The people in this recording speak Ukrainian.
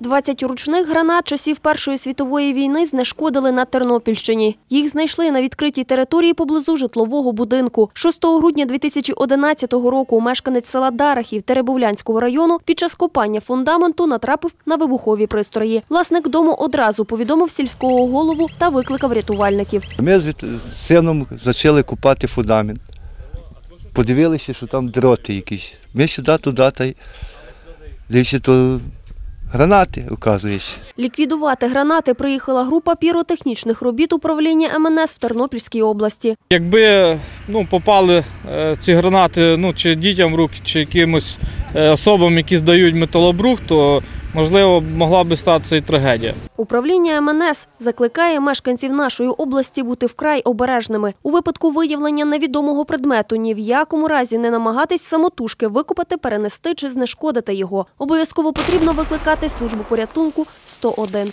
20 ручних гранат часів Першої світової війни знешкодили на Тернопільщині. Їх знайшли на відкритій території поблизу житлового будинку. 6 грудня 2011 року мешканець села Дарахів Теребовлянського району під час копання фундаменту натрапив на вибухові пристрої. Власник дому одразу повідомив сільського голову та викликав рятувальників. Ми з сином почали купати фундамент. Подивилися, що там дроти якісь. Ми сюди, туди, та й то гранати, указуєш. Ліквідувати гранати приїхала група піротехнічних робіт управління МНС в Тернопільській області. Якби ну, попали е, ці гранати ну, чи дітям в руки, чи якимось е, особам, які здають металобрух, то можливо могла би статися і трагедія. Управління МНС закликає мешканців нашої області бути вкрай обережними. У випадку виявлення невідомого предмету ні в якому разі не намагатись самотужки викупати, перенести чи знешкодити його. Обов'язково потрібно викликати службу порятунку 101.